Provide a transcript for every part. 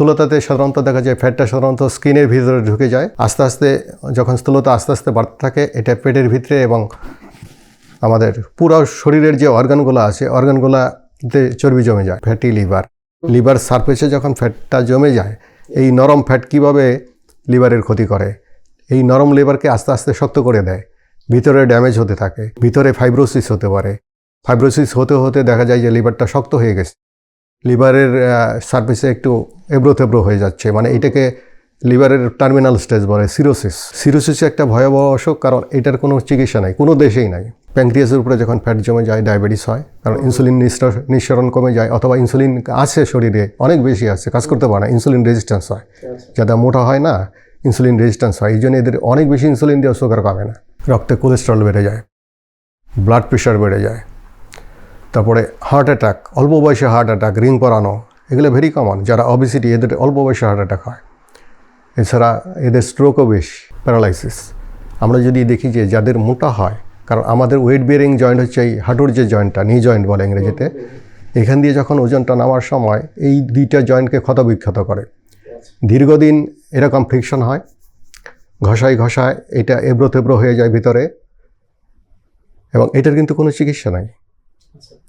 স্থূলতাতে সাধারণত দেখা যায় ফ্যাটটা সাধারণত স্কিনের ভিতরে ঢুকে যায়। আস্তে আস্তে যখন স্থূলতা আস্তে আস্তে বাড়তে থাকে, এটা পেটের ভিতরে এবং আমাদের পুরো শরীরের যে অর্গানগুলো আছে, অর্গানগুলোতে চর্বি জমে যায়, ফ্যাটি লিভার। লিভার সারফেসে যখন ফ্যাটটা জমে যায়, এই নরম ফ্যাট কীভাবে লিভারের ক্ষতি করে? এই নরম লিভারকে আস্তে আস্তে শক্ত করে দেয়, ভিতরে ড্যামেজ হতে থাকে, ভিতরে ফাইব্রোসিস হতে পারে। ফাইব্রোসিস হতে হতে দেখা যায় যে লিভারটা শক্ত হয়ে গেছে। লিভারের সার্ভিসে একটু এবড়ো থেবড়ো হয়ে যাচ্ছে। মানে এটাকে লিভারের টার্মিনাল স্টেজ বলে সিরোসিস সিরোসিস একটা ভয়াবহ অসুখ, কারণ এটার কোনো চিকিৎসা নাই, কোনো দেশেই নাই। প্যাঙ্ক্রিয়াসের উপরে যখন ফ্যাট জমে যায় ডায়াবেটিস হয়, কারণ ইনসুলিন নিঃসর- নিঃসরণ কমে যায়, অথবা ইনসুলিন আছে শরীরে, অনেক বেশি আছে, কাজ করতে পারে না ইনসুলিন রেজিস্ট্যান্স হয়। যারা মোটা হয় না ইনসুলিন রেজিস্ট্যান্স হয় এই জন্য এদের অনেক বেশি ইনসুলিন দিয়ে সুগার কমে না। রক্তে কোলেস্ট্রল বেড়ে যায় ব্লাড প্রেশার বেড়ে যায়। তারপরে হার্ট অ্যাটাক অল্প বয়সে হার্ট অ্যাটাক রিং পরানো, এগুলো ভেরি কমন যারা অবিসিটি এদের অল্প বয়সে হার্ট অ্যাটাক হয়। এছাড়া এদের স্ট্রোকও বেশি প্যারালাইসিস আমরা যদি দেখি যে যাদের মোটা হয়, কারণ আমাদের ওয়েট বিয়ারিং জয়েন্ট হচ্ছে এই হাঁটুর যে জয়েন্টটা নি জয়েন্ট বলে ইংরেজিতে, এখান দিয়ে যখন ওজনটা নামার সময় এই দুইটা জয়েন্টকে ক্ষতবিক্ষত করে। দীর্ঘদিন এরকম ফ্রিকশন হয়, ঘষায় ঘষায় এটা এবড়ো তেবড়ো হয়ে যায় ভিতরে, এবং এটার কিন্তু কোনো চিকিৎসা নাই।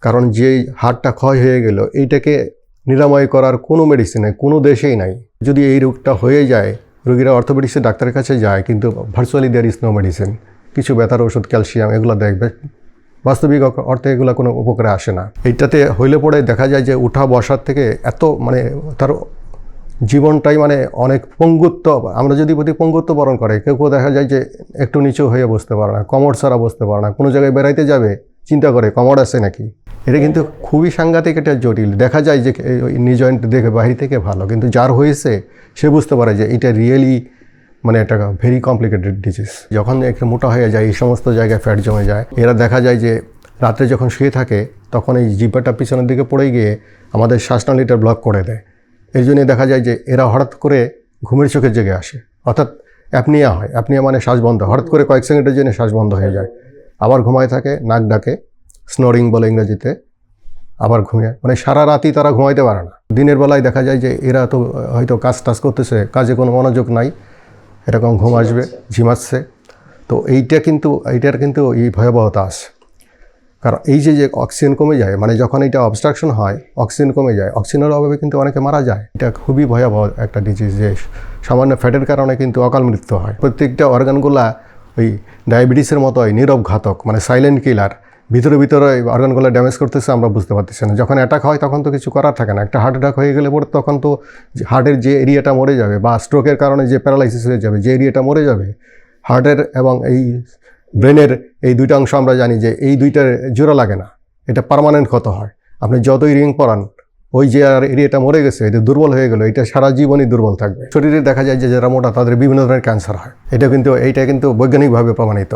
কারণ যেই হাড়টা ক্ষয় হয়ে গেল, এইটাকে নিরাময় করার কোনো মেডিসিন নেই, কোনো দেশেই নাই। যদি এই রোগটা হয়ে যায়, রোগীরা অর্থোপেডিক্সের ডাক্তারের কাছে যায়, কিন্তু virtually there is no medicine কিছু ব্যথার ওষুধ ক্যালসিয়াম এগুলো দেখবে। বাস্তবিক অর্থে এগুলো কোনো উপকারে আসে না। এইটাতে হইলে পরে দেখা যায় যে উঠা বসার থেকে এত মানে তার জীবনটাই মানে অনেক পঙ্গুত্ব, আমরা যদি প্রতি পঙ্গুত্ব বরণ করে, কেউ কেউ দেখা যায় যে একটু নিচু হয়ে বসতে পারে না, কমর ছাড়া বসতে পারে না, কোনো জায়গায় বেড়াইতে যাবে চিন্তা করে, কমর আছে নাকি? এটা কিন্তু খুবই সাংঘাতিক এটা জটিল। দেখা যায় যে নি জয়েন্ট দেখে বাহির থেকে ভালো, কিন্তু যার হয়েছে, সে বুঝতে পারে যে এটা রিয়েলি মানে একটা ভেরি কমপ্লিকেটেড ডিজিজ যখন একটু মোটা হয়ে যায়, এই সমস্ত জায়গায় ফ্যাট জমে যায়, এরা দেখা যায় যে রাতে যখন শুয়ে থাকে, তখন এই জিব্বাটা পিছনের দিকে পড়ে গিয়ে আমাদের শ্বাসনালীটা ব্লক করে দেয়। এই জন্যে দেখা যায় যে এরা হঠাৎ করে ঘুমের চোখে জেগে আসে। অর্থাৎ অ্যাপনিয়া হয়। অ্যাপনিয়া মানে শ্বাস বন্ধ। হঠাৎ করে কয়েক সেকেন্ডের জন্য শ্বাস বন্ধ হয়ে যায়। আবার ঘুমায় থাকে নাক ডাকে স্নোরিং বলে ইংরেজিতে আবার ঘুমিয়ে মানে সারা রাতই তারা ঘুমাইতে পারে না। দিনের বেলায় দেখা যায় যে এরা তো হয়তো কাজ টাজ করতেছে কাজে কোনো মনোযোগ নাই এরকম ঘুম আসবে ঝিমাচ্ছে। তো এইটা কিন্তু এইটার কিন্তু এই ভয়াবহতা আছে। কারণ এই যে যে অক্সিজেন কমে যায় মানে যখন এটা অবস্ট্রাকশন হয় অক্সিজেন কমে যায় অক্সিজেনের অভাবে কিন্তু অনেকে মারা যায়। এটা খুবই ভয়াবহ একটা ডিজিজ যে সামান্য ফ্যাটের কারণে কিন্তু অকাল মৃত্যু হয়। প্রত্যেকটা অর্গানগুলা ওই ডায়াবেটিসের মতো মতোই নীরব ঘাতক মানে সাইলেন্ট কিলার ভিতরে ভিতরে ওই অর্গানগুলো ড্যামেজ করতেছে আমরা বুঝতে পারতেছি না। যখন অ্যাটাক হয় তখন তো কিছু করার থাকে না। একটা হার্ট অ্যাটাক হয়ে গেলে পরে তখন তো হার্টের যে এরিয়াটা মরে যাবে বা স্ট্রোকের কারণে যে প্যারালাইসিস হয়ে যাবে, যে এরিয়াটা মরে যাবে হার্টের এবং এই ব্রেনের এই দুইটা অংশ আমরা জানি যে এই দুইটার জোড়া লাগে না। এটা পার্মানেন্ট ক্ষত হয়। আপনি যতই রিং পরান ওই যে আর এরিয়াটা মরে গেছে, এটা দুর্বল হয়ে গেল, এটা সারা জীবনই দুর্বল থাকবে। শরীরে দেখা যায় যে যারা মোটা তাদের বিভিন্ন ধরনের ক্যান্সার হয়। এটা কিন্তু, এইটা কিন্তু বৈজ্ঞানিকভাবে প্রমাণিত।